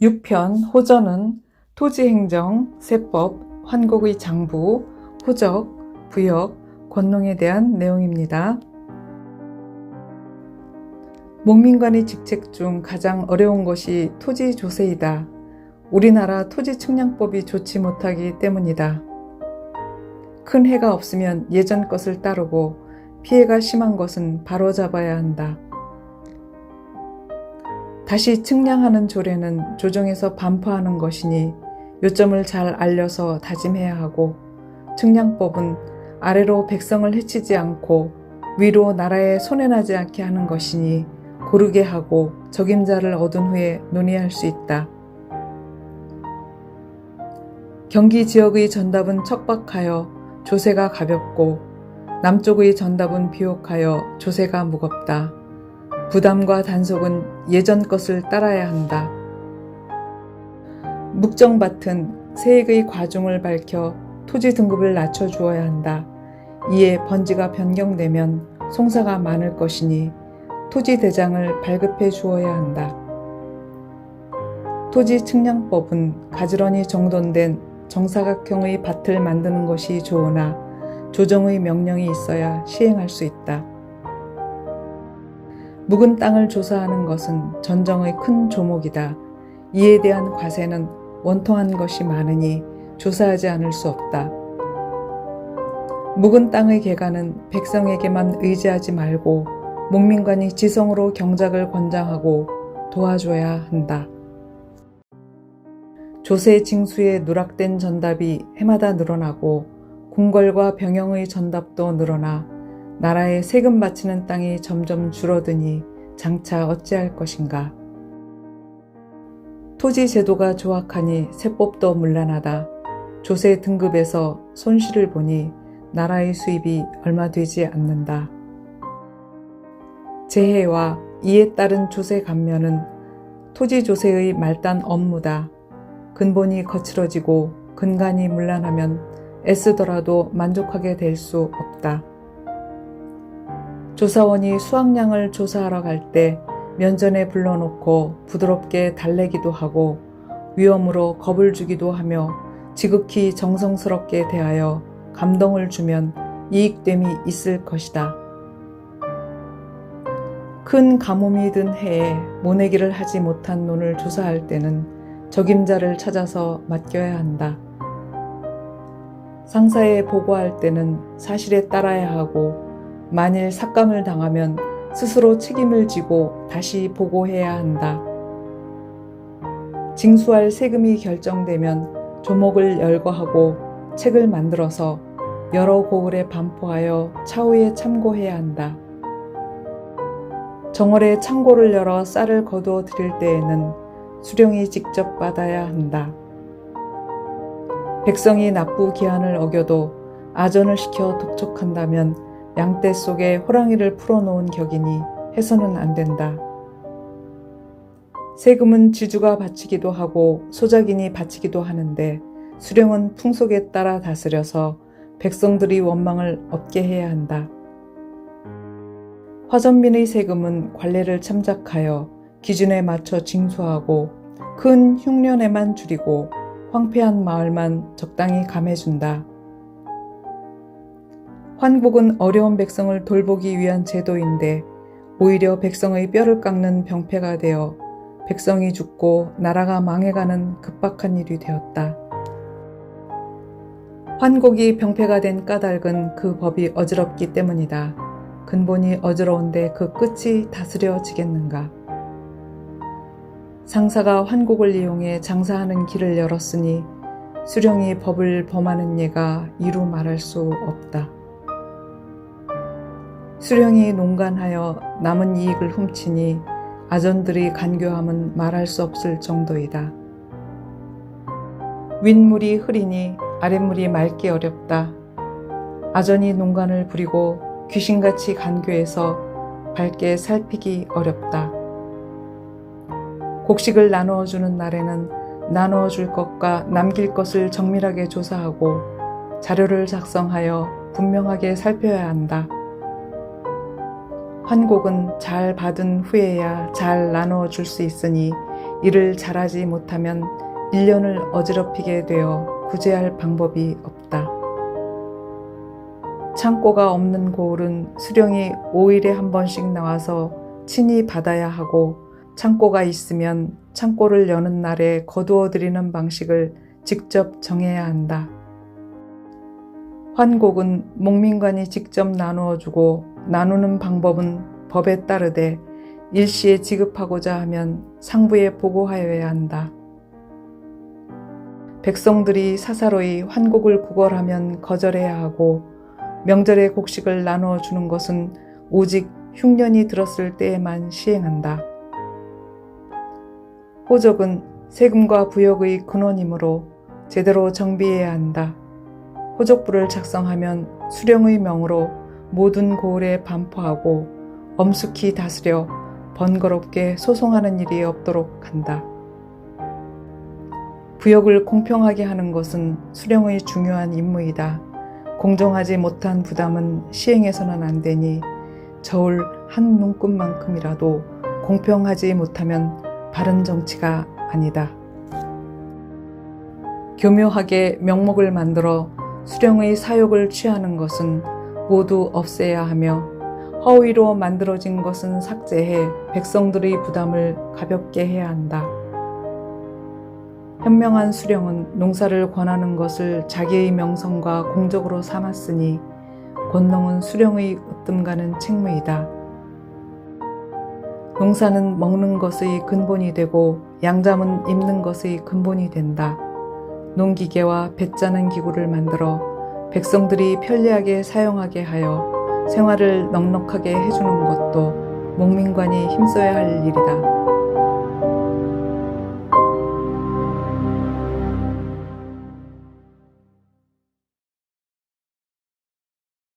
6편 호전은 토지행정, 세법, 환곡의 장부, 호적, 부역, 권농에 대한 내용입니다. 목민관의 직책 중 가장 어려운 것이 토지 조세이다. 우리나라 토지 측량법이 좋지 못하기 때문이다. 큰 해가 없으면 예전 것을 따르고 피해가 심한 것은 바로잡아야 한다. 다시 측량하는 조례는 조정에서 반포하는 것이니 요점을 잘 알려서 다짐해야 하고 측량법은 아래로 백성을 해치지 않고 위로 나라에 손해나지 않게 하는 것이니 고르게 하고 적임자를 얻은 후에 논의할 수 있다. 경기 지역의 전답은 척박하여 조세가 가볍고 남쪽의 전답은 비옥하여 조세가 무겁다. 부담과 단속은 예전 것을 따라야 한다. 묵정밭은 세액의 과중을 밝혀 토지 등급을 낮춰 주어야 한다. 이에 번지가 변경되면 송사가 많을 것이니 토지 대장을 발급해 주어야 한다. 토지 측량법은 가지런히 정돈된 정사각형의 밭을 만드는 것이 좋으나 조정의 명령이 있어야 시행할 수 있다. 묵은 땅을 조사하는 것은 전정의 큰 조목이다. 이에 대한 과세는 원통한 것이 많으니 조사하지 않을 수 없다. 묵은 땅의 개간은 백성에게만 의지하지 말고 목민관이 지성으로 경작을 권장하고 도와줘야 한다. 조세 징수의 누락된 전답이 해마다 늘어나고 궁궐과 병영의 전답도 늘어나 나라에 세금 바치는 땅이 점점 줄어드니 장차 어찌할 것인가. 토지 제도가 조악하니 세법도 문란하다. 조세 등급에서 손실을 보니 나라의 수입이 얼마 되지 않는다. 재해와 이에 따른 조세 감면은 토지 조세의 말단 업무다. 근본이 거칠어지고 근간이 문란하면 애쓰더라도 만족하게 될 수 없다. 조사원이 수확량을 조사하러 갈 때 면전에 불러놓고 부드럽게 달래기도 하고 위험으로 겁을 주기도 하며 지극히 정성스럽게 대하여 감동을 주면 이익됨이 있을 것이다. 큰 가뭄이 든 해에 모내기를 하지 못한 논을 조사할 때는 적임자를 찾아서 맡겨야 한다. 상사에 보고할 때는 사실에 따라야 하고 만일 삭감을 당하면 스스로 책임을 지고 다시 보고해야 한다. 징수할 세금이 결정되면 조목을 열거하고 책을 만들어서 여러 고을에 반포하여 차후에 참고해야 한다. 정월에 창고를 열어 쌀을 거두어 드릴 때에는 수령이 직접 받아야 한다. 백성이 납부 기한을 어겨도 아전을 시켜 독촉한다면 양떼 속에 호랑이를 풀어놓은 격이니 해서는 안 된다. 세금은 지주가 바치기도 하고 소작인이 바치기도 하는데 수령은 풍속에 따라 다스려서 백성들이 원망을 없게 해야 한다. 화전민의 세금은 관례를 참작하여 기준에 맞춰 징수하고 큰 흉년에만 줄이고 황폐한 마을만 적당히 감해준다. 환복은 어려운 백성을 돌보기 위한 제도인데 오히려 백성의 뼈를 깎는 병폐가 되어 백성이 죽고 나라가 망해가는 급박한 일이 되었다. 환곡이 병폐가 된 까닭은 그 법이 어지럽기 때문이다. 근본이 어지러운데 그 끝이 다스려지겠는가? 상사가 환곡을 이용해 장사하는 길을 열었으니 수령이 법을 범하는 예가 이루 말할 수 없다. 수령이 농간하여 남은 이익을 훔치니 아전들이 간교함은 말할 수 없을 정도이다. 윗물이 흐리니 아랫물이 맑기 어렵다. 아전이 농간을 부리고 귀신같이 간교해서 밝게 살피기 어렵다. 곡식을 나누어 주는 날에는 나누어 줄 것과 남길 것을 정밀하게 조사하고 자료를 작성하여 분명하게 살펴야 한다. 환곡은 잘 받은 후에야 잘 나누어 줄 수 있으니 일을 잘하지 못하면 1년을 어지럽히게 되어 구제할 방법이 없다. 창고가 없는 고을은 수령이 5일에 한 번씩 나와서 친히 받아야 하고 창고가 있으면 창고를 여는 날에 거두어 드리는 방식을 직접 정해야 한다. 환곡은 목민관이 직접 나누어 주고 나누는 방법은 법에 따르되 일시에 지급하고자 하면 상부에 보고하여야 한다. 백성들이 사사로이 환곡을 구걸하면 거절해야 하고 명절에 곡식을 나누어 주는 것은 오직 흉년이 들었을 때에만 시행한다. 호적은 세금과 부역의 근원이므로 제대로 정비해야 한다. 호적부를 작성하면 수령의 명으로 모든 고을에 반포하고 엄숙히 다스려 번거롭게 소송하는 일이 없도록 한다. 부역을 공평하게 하는 것은 수령의 중요한 임무이다. 공정하지 못한 부담은 시행해서는 안 되니 저울 한 눈금만큼이라도 공평하지 못하면 바른 정치가 아니다. 교묘하게 명목을 만들어 수령의 사욕을 취하는 것은 모두 없애야 하며 허위로 만들어진 것은 삭제해 백성들의 부담을 가볍게 해야 한다. 현명한 수령은 농사를 권하는 것을 자기의 명성과 공적으로 삼았으니 권능은 수령의 으뜸가는 책무이다. 농사는 먹는 것의 근본이 되고 양잠은 입는 것의 근본이 된다. 농기계와 배짜는 기구를 만들어 백성들이 편리하게 사용하게 하여 생활을 넉넉하게 해주는 것도 목민관이 힘써야 할 일이다.